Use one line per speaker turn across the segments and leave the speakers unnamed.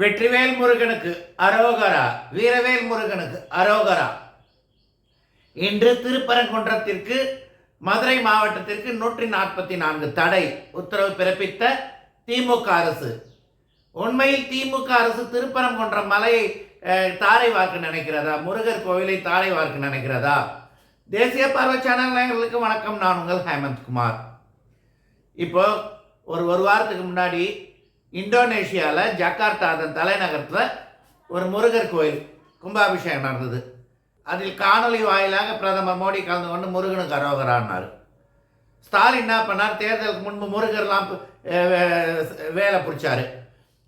வெற்றிவேல் முருகனுக்கு அரோகரா வீரவேல் முருகனுக்கு அரோகரா. இன்று திருப்பரங்குன்றத்திற்கு மதுரை மாவட்டத்திற்கு நூற்றி நாற்பத்தி நான்கு தடை உத்தரவு பிறப்பித்த திமுக அரசு. உண்மையில் திமுக அரசு திருப்பரங்குன்றம் மலையை தாரை வார்க்க நினைக்கிறதா? முருகர் கோவிலை தாரை வார்க்க நினைக்கிறதா? தேசிய பார்வை சேனல் வணக்கம். நான் உங்கள் ஹேமந்த் குமார். இப்போ ஒரு ஒரு வாரத்துக்கு முன்னாடி இந்தோனேஷியாவில் ஜக்கார்த்தா அதன் தலைநகரத்தில் ஒரு முருகர் கோயில் கும்பாபிஷேகம் நடந்தது. அதில் காணொளி வாயிலாக பிரதமர் மோடி கலந்து கொண்டு முருகனுக்கு அரோகரானார். ஸ்டாலின் என்ன பண்ணார்? தேர்தலுக்கு முன்பு முருகர்லாம் வே- வேலை பிடிச்சார்.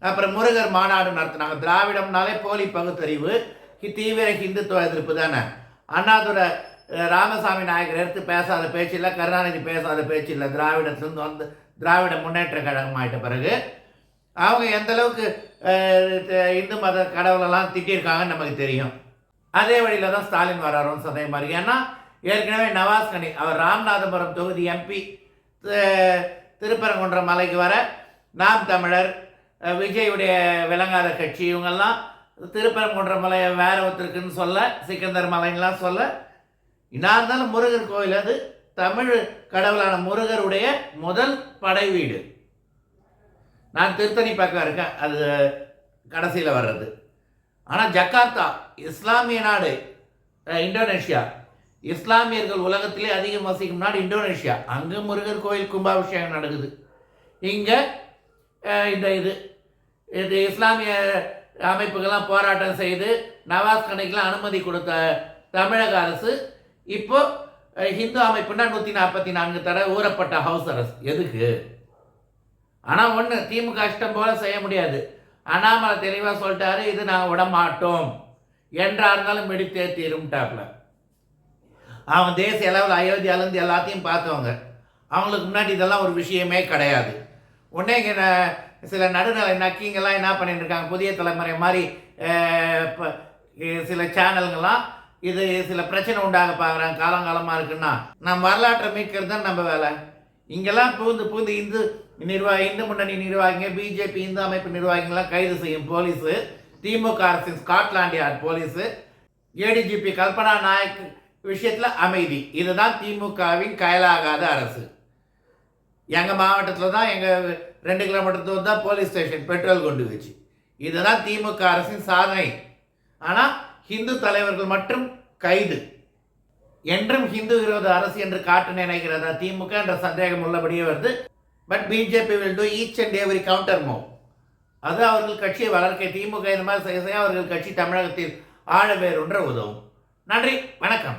அப்புறம் முருகர் மாநாடு நடத்தினாங்க. திராவிடம்னாலே போலி பகுத்தறிவு தீவிர ஹிந்துத்துவ எதிர்ப்பு தானே. அண்ணாதுரை ராமசாமி நாயகர் எடுத்து பேசாத பேச்சு இல்லை கருணாநிதி பேசாத பேச்சு இல்லை. திராவிடத்துலேருந்து வந்து திராவிட முன்னேற்ற கழகம் ஆகிட்ட பிறகு அவங்க எந்த அளவுக்கு இந்து மத கடவுளெல்லாம் திட்டியிருக்காங்கன்னு நமக்கு தெரியும். அதே வழியில் தான் ஸ்டாலின் வராரோன்னு சொன்ன மாதிரி ஏன்னா ஏற்கனவே நவாஸ் கனி அவர் ராமநாதபுரம் தொகுதி எம்பி திருப்பரங்குன்றம் மலைக்கு வர நாம் தமிழர் விஜயுடைய விளங்காத கட்சி இவங்கெல்லாம் திருப்பரங்குன்ற மலையை வேற ஒருத்தருக்குன்னு சொல்ல சிக்கந்தர் மலைன்னெலாம் சொல்ல நான் இருந்தாலும் முருகர் கோயில் அது தமிழ் கடவுளான முருகருடைய முதல் படை வீடு நான் திருத்தணி பக்கம் இருக்கேன். அது கடைசியில் வர்றது. ஆனால் ஜக்கார்த்தா இஸ்லாமிய நாடு இந்தோனேஷியா. இஸ்லாமியர்கள் உலகத்திலே அதிகம் வசிக்கும் நாடு இந்தோனேஷியா. அங்கே முருகர் கோயில் கும்பாபிஷேகம் நடக்குது. இங்கே இந்த இது இது இஸ்லாமிய அமைப்புகள்லாம் போராட்டம் செய்து நவாஸ் கணக்கெலாம் அனுமதி கொடுத்த தமிழக அரசு இப்போது ஹிந்து அமைப்புனா நூற்றி நாற்பத்தி நான்கு தடவை ஊறப்பட்ட ஹவுஸ் அரசு. எதுக்கு? ஆனால் ஒன்று திமுக இஷ்டம் போல செய்ய முடியாது. அண்ணாமலை தெளிவாக சொல்லிட்டாரு இது நாங்கள் விட மாட்டோம் என்றா இருந்தாலும் வெடித்தே தீரும்ட்டாப்ல அவன் தேசிய அளவில் அயோத்தியாலேருந்து எல்லாத்தையும் பார்த்தவங்க. அவங்களுக்கு முன்னாடி இதெல்லாம் ஒரு விஷயமே கிடையாது. உடனே இங்கே ந- சில நடுநிலை நக்கிங்கெல்லாம் என்ன பண்ணிட்டு இருக்காங்க புதிய தலைமுறை மாதிரி சில சேனல்கள்லாம் இது சில பிரச்சனை உண்டாக பார்க்குறாங்க. காலங்காலமாக இருக்குன்னா. நம்ம வரலாற்றை மீட்கிறது தான் நம்ம வேலை. இங்கெல்லாம் பூந்து பூந்து இந்து நிர்வாகி இந்து முன்னணி நிர்வாகிங்க பிஜேபி இந்து அமைப்பு நிர்வாகிகள்லாம் கைது செய்யும் போலீஸு திமுக அரசின் Scotland Yard police ADGP Kalpana Nayak விஷயத்தில் அமைதி. இதுதான் திமுகவின் கயலாகாத அரசு. எங்கள் மாவட்டத்தில் தான் எங்கள் ரெண்டு கிலோமீட்டர் தூரம் தான் போலீஸ் ஸ்டேஷன் பெட்ரோல் கொண்டு வச்சு இதுதான் திமுக அரசின் சாதனை. ஆனால் ஹிந்து தலைவர்கள் மட்டும் கைது. என்றும் ஹிந்து விரோத அரசு என்று காட்ட நினைக்கிறதா? திமுக என்ற சந்தேகம் உள்ளபடியே வருது. But BJP will do each and every counter move அது அவர்கள் கட்சியை வளர்க்க திமுக இந்த மாதிரி செய்ய அவர்கள் கட்சி தமிழகத்தில் ஆழ வேறொன்ற உதவும். நன்றி வணக்கம்.